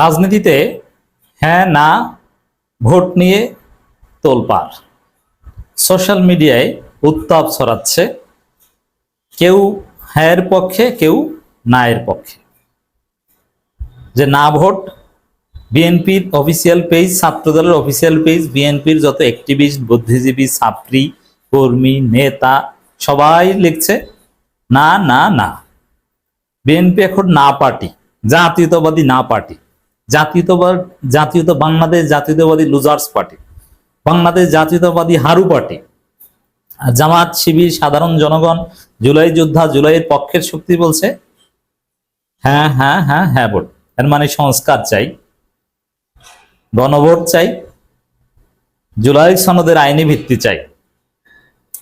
রাজনীতিতে হ্যাঁ না, ভোট নিয়ে তোলপাড়। সোশ্যাল মিডিয়ায় উত্তাপ ছড়াচ্ছে কেউ হ্যাঁর পক্ষে, কেউ না এর পক্ষে। যে না ভোট, বিএনপির অফিসিয়াল পেজ, ছাত্রদলের অফিসিয়াল পেজ, বিএনপির যত অ্যাক্টিভিস্ট, বুদ্ধিজীবী, ছাত্রী, কর্মী, নেতা, সবাই লিখছে না না না। বিএনপি এখন না পার্টি, জাতীয়তাবাদী না পার্টি। জাতীয়তাবাদ, জাতীয়তা বাংলাদেশ, জাতীয়তাবাদী লুজার্স পার্টি বাংলাদেশ জাতীয়তাবাদী হারু পার্টি জামাত, শিবির, সাধারণ জনগণ, জুলাই যোদ্ধা, জুলাইয়ের পক্ষের শক্তি বলছে। হ্যাঁ হ্যাঁ হ্যাঁ হ্যাঁ ভোট। এর মানে সংস্কার চাই, গণভোট চাই, জুলাই সনদের আইনি ভিত্তি চাই।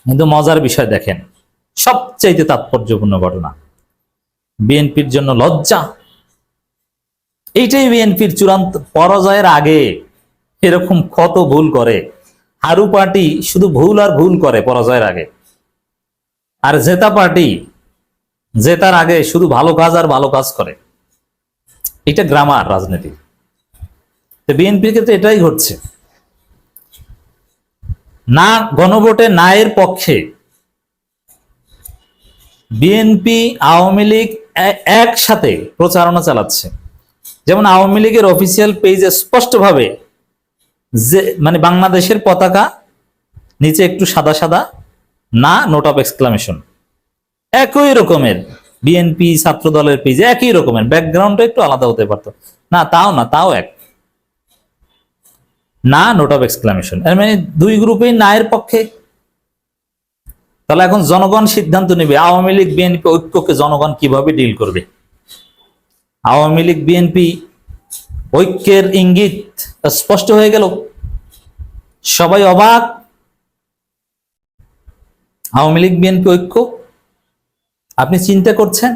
কিন্তু মজার বিষয় দেখেন, সবচাইতে তাৎপর্যপূর্ণ ঘটনা, বিএনপির জন্য লজ্জা। এইটাই বিএনপির চূড়ান্ত পরাজয়ের আগে এরকম কত ভুল করে। হারু পার্টি শুধু ভুল আর ভুল করে পরাজয়ের আগে। আর জেতা পার্টি জেতার আগে শুধু ভালো কাজ আর ভালো কাজ করে। এটা গ্রামার, রাজনীতি। বিএনপির ক্ষেত্রে এটাই ঘটছে। না গণভোটে নায়ের পক্ষে বিএনপি, আওয়ামী লীগ একসাথে প্রচারণা চালাচ্ছে। যেমন আওয়ামী লীগের অফিসিয়াল পেজে স্পষ্টভাবে যে মানে বাংলাদেশের পতাকা নিচে একটু সাদা সাদা, না নোট অফ এক্সক্লামেশন একই রকমের বিএনপি ছাত্র দলের পেজে একই রকমের ব্যাকগ্রাউন্ডটা একটু আলাদা হতে পারতো। না, তাও না, তাও এক। না নোট অফ এক্সক্লামেশন এর মানে দুই গ্রুপেই নায়ের পক্ষে। তাহলে এখন জনগণ সিদ্ধান্ত নেবে, আওয়ামী লীগ বিএনপি ঐক্যকে জনগণ কীভাবে ডিল করবে? আওয়ামী লীগ বিএনপি ঐক্যের ইঙ্গিত স্পষ্ট হয়ে গেল। সবাই অবাক। আওয়ামী লীগ বিএনপি ঐক্য, আপনি চিন্তা করছেন?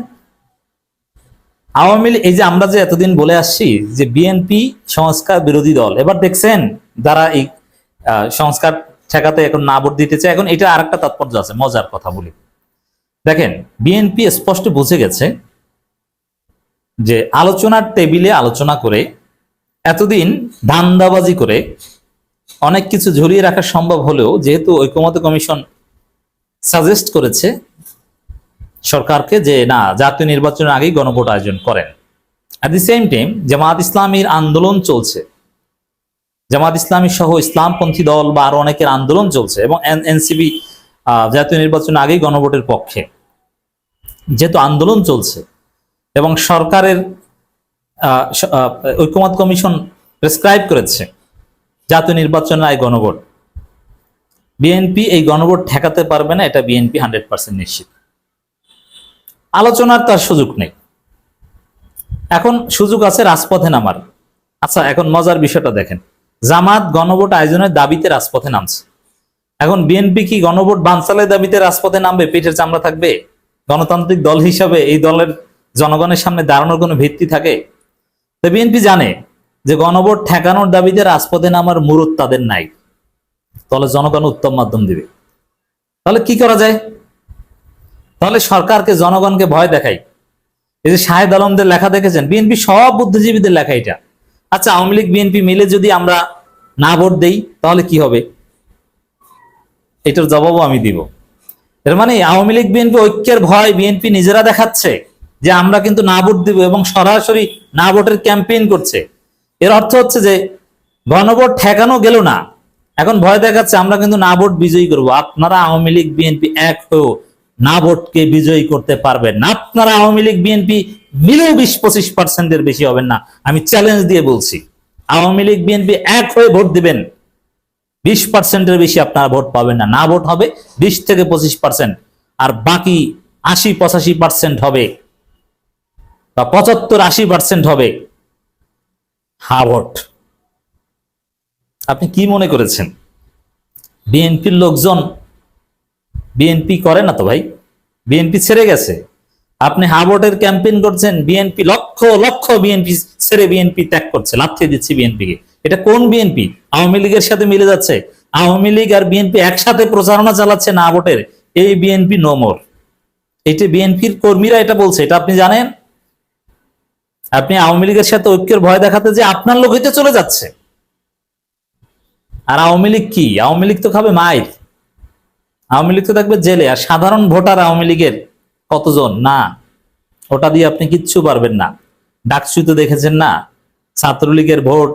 আওয়ামী লীগ এই যে আমরা যে এতদিন বলে আসছি যে বিএনপি সংস্কার বিরোধী দল, এবার দেখছেন যারা এই সংস্কার ঠেকাতে এখন না ভোট দিতে চায়, এখন এটা আরেকটা তাৎপর্য আছে, মজার কথা বলি। দেখেন বিএনপি স্পষ্ট বুঝে গেছে যে আলোচনার টেবিলে আলোচনা করে, এতদিন ধান্দাবাজি করে অনেক কিছু ঝুলিয়ে রাখা সম্ভব হলেও যেহেতু ঐক্যমত কমিশন সাজেস্ট করেছে সরকারকে যে না, জাতীয় নির্বাচনের আগেই গণভোট আয়োজন করেন। At the same time Jamaat ইসলামীর আন্দোলন চলছে। জামাত ইসলামী সহ ইসলামপন্থী দল বা আরও অনেকের আন্দোলন চলছে এবং এনসিবি জাতীয় নির্বাচনের আগেই গণভোটের পক্ষে। যেহেতু আন্দোলন চলছে এবং সরকারের ঐক্যমত কমিশন প্রেসক্রাইব করেছে জাতীয় নির্বাচনের আয় গণভোট। বিএনপি এই গণভোট ঠেকাতে পারবে না, এটা বিএনপি হান্ড্রেড পার্সেন্ট নিশ্চিত। আলোচনার তার সুযোগ নেই। এখন সুযোগ আছে রাজপথে নামার। আচ্ছা এখন মজার বিষয়টা দেখেন। জামাত গণভোট আয়োজনের দাবিতে রাজপথে নামছে। এখন বিএনপি কি গণভোট বানচালের দাবিতে রাজপথে নামবে, পেটের চামড়া থাকবে? গণতান্ত্রিক দল হিসাবে এই দলের জনগণের সামনে দাঁড়ানোর কোনো ভিত্তি থাকে? তো বিএনপি জানে যে গণভোট ঠেকানোর দাবিতে রাজপথে নামার মুরত তাদের নাই। তাহলে জনগণ উত্তম মাধ্যম দিবে। তাহলে কি করা যায়? তাহলে সরকারকে, জনগণকে ভয় দেখাই। এই যে শাহেদ আলমদের লেখা দেখেছেন? বিএনপি সব বুদ্ধিজীবীদের লেখা এটা। আচ্ছা আওয়ামী লীগ বিএনপি মিলে যদি আমরা না ভোট দেই, তাহলে কি হবে? এটার জবাবও আমি দিব। এর মানে আওয়ামী লীগ বিএনপি ঐক্যের ভয় বিএনপি নিজেরা দেখাচ্ছে। যে আমরা কিন্তু না ভোট দিব এবং সরাসরি না ভোটের ক্যাম্পেইন করছে। এর অর্থ হচ্ছে যে গণভোট ঠেকানো গেল না। এখন ভয় দেখাচ্ছে আমরা কিন্তু না ভোট বিজয়ী করব। আপনারা আওয়ামী লীগ, বিএনপি এক হয়েও না ভোটকে বিজয়ী করতে পারবেন না। আপনারা আওয়ামী লীগ, বিএনপি মিলেও বিশ পঁচিশ পার্সেন্টের বেশি হবেন না। আমি চ্যালেঞ্জ দিয়ে বলছি, আওয়ামী লীগ, বিএনপি এক হয়ে ভোট দিবেন। বিশ পার্সেন্টের বেশি আপনারা ভোট পাবেন না। না ভোট হবে বিশ থেকে পঁচিশ পার্সেন্ট আর বাকি আশি পঁচাশি পার্সেন্ট হবে বা পঁচাত্তর আশি পার্সেন্ট হবে। হা, ভোট। আপনি কি মনে করেছেন? বিএনপির লোকজন, বিএনপি করে না তো ভাই? বিএনপি ছেড়ে গেছে। আপনি হা, ভোটের ক্যাম্পেইন করছেন, বিএনপি লক্ষ লক্ষ বিএনপি ছেড়ে বিএনপি ত্যাগ করছে লাথিয়ে দিচ্ছে বিএনপিকে। এটা কোন বিএনপি? আওয়ামী লীগের সাথে মিলে যাচ্ছে। আওয়ামী লীগ আর বিএনপি একসাথে প্রচারণা চালাচ্ছে না ভোটের। এই বিএনপি নোমর এটা বিএনপির কর্মীরা এটা বলছে, এটা আপনি জানেন? আপনি আওয়ামী লীগের সাথে ঐক্যের ভয় দেখাতে যে আপনার লোক হইতে চলে যাচ্ছে। আর আওয়ামী লীগ কি? আওয়ামী লীগ তো খাবে মায়ের আওয়ামী লীগ তো থাকবে জেলে। আর সাধারণ ভোটার আওয়ামী লীগের কতজন? না। ওটা দিয়ে আপনি কিচ্ছু পারবেন না। ডাকসু তো দেখেছেন না? ছাত্রলীগের ভোট,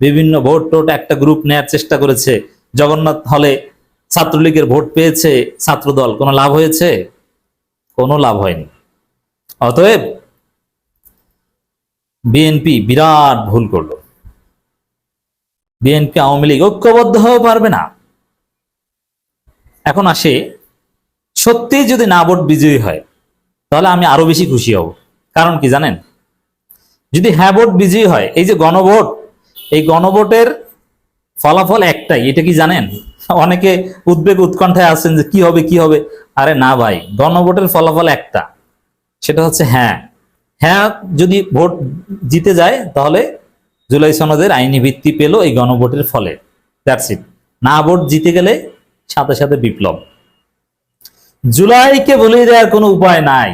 বিভিন্ন ভোট টোট একটা গ্রুপ নেয়ার চেষ্টা করেছে। জগন্নাথ হলে ছাত্রলীগের ভোট পেয়েছে ছাত্রদল। কোনো লাভ হয়েছে? কোনো লাভ হয়নি। অতএব বিএনপি বিরাট ভুল করল। বিএনপি আওয়ামী লীগ ঐক্যবদ্ধ হয়েও পারবে না। এখন আসে সত্যি যদি না ভোট বিজয়ী হয়, তাহলে আমি আরও বেশি খুশি হব। কারণ কি জানেন? যদি হ্যাঁ ভোট বিজয়ী হয়, এই যে গণভোট, এই গণভোটের ফলাফল একটাই, এটা কি জানেন? অনেকে উদ্বেগ উৎকণ্ঠায় আছেন যে কি হবে কি হবে। আরে না ভাই, গণভোটের ফলাফল একটা, সেটা হচ্ছে হ্যাঁ। হ্যাঁ যদি ভোট জিতে যায়, তাহলে জুলাই সনদের আইনি ভিত্তি পেল এই গণভোটের ফলে। না ভোট জিতে গেলে সাথে সাথে বিপ্লব। জুলাইকে বলে দেওয়ার কোনো উপায় নাই।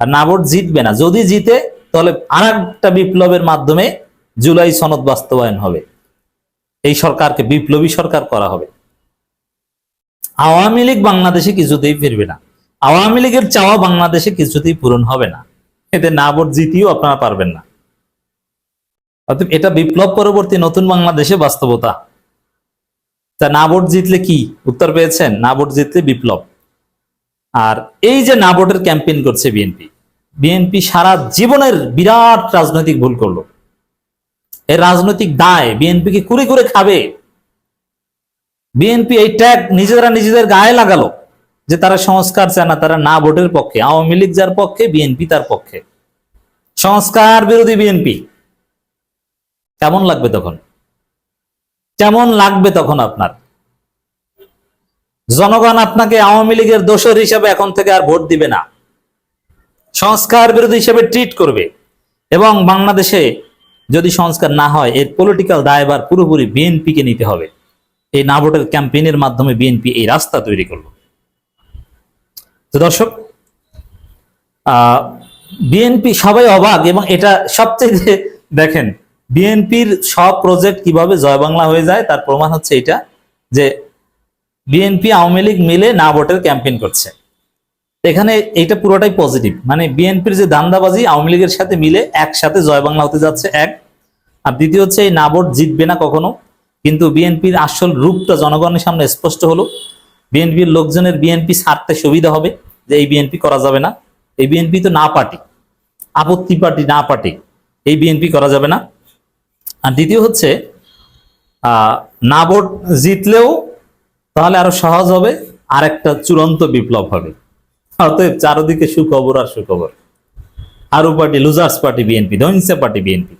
আর না ভোট জিতবে না। যদি জিতে, তাহলে আর একটা বিপ্লবের মাধ্যমে জুলাই সনদ বাস্তবায়ন হবে। এই সরকারকে, বিপ্লবী সরকার করা হবে। আওয়ামী লীগ বাংলাদেশে কিছুতেই ফিরবে না। আওয়ামী লীগের চাওয়া বাংলাদেশে কিছুতেই পূরণ হবে না। এতে না ভোট জিতিও আপনারা পারবেন না। অতএব এটা বিপ্লব পরবর্তী নতুন বাংলাদেশে বাস্তবতা। তা না ভোট জিতলে কি? উত্তর পেয়েছেন, না ভোট জিতলে বিপ্লব। আর এই যে না ভোটের ক্যাম্পেইন করছে বিএনপি বিএনপি সারা জীবনের বিরাট রাজনৈতিক ভুল করল। এই রাজনৈতিক দায় বিএনপিকে কুড়ে করে খাবে। বিএনপি এই ট্যাগ নিজেরা নিজেদের গায়ে লাগালো। যে তারা সংস্কার চায় না, তারা না ভোটের পক্ষে। আওয়ামী লীগ যার পক্ষে, বিএনপি তার পক্ষে। সংস্কার বিরোধী বিএনপি। কেমন লাগবে তখন? কেমন লাগবে তখন আপনার? জনগণ আপনাকে আওয়ামী লীগের দোষর হিসাবে এখন থেকে আর ভোট দিবে না। সংস্কার বিরোধী হিসেবে ট্রিট করবে। এবং বাংলাদেশে যদি সংস্কার না হয়, এর পলিটিক্যাল দায়ভার পুরোপুরি বিএনপিকে নিতে হবে। এই না ভোটের ক্যাম্পেইনের মাধ্যমে বিএনপি এই রাস্তা তৈরি করল। তো দর্শক বিএনপি সবাই অবাক এবং এটা সবচেয়ে দেখেন, বিএনপির সব প্রজেক্ট কীভাবে জয় বাংলা হয়ে যায় তার প্রমাণ হচ্ছে এটা, যে বিএনপি আওয়ামী লীগ মিলে না ভোটের ক্যাম্পেইন করছে। এখানে এটা পুরোটাই পজিটিভ মানে বিএনপির যে দান্দাবাজি আওয়ামী লীগের সাথে মিলে একসাথে জয় বাংলা হতে যাচ্ছে, এক। আর দ্বিতীয় হচ্ছে এই না ভোট জিতবে না কখনো, কিন্তু বিএনপির আসল রূপটা জনগণের সামনে স্পষ্ট হলো। বিএনপির লোকজনের বিএনপি ছাড়তে সুবিধা হবে যে এই বিএনপি করা যাবে না। এই বিএনপি তো না পার্টি আপত্তি পার্টি না পার্টি এই বিএনপি করা যাবে না। আর দ্বিতীয় হচ্ছে না ভোট জিতলেও তাহলে আরও সহজ হবে আর একটা চূড়ান্ত বিপ্লব হবে। অতএব চারদিকে সুখবর আর সুখবর। আরও পার্টি লুজার্স পার্টি বিএনপি ধৈন্সা পার্টি বিএনপি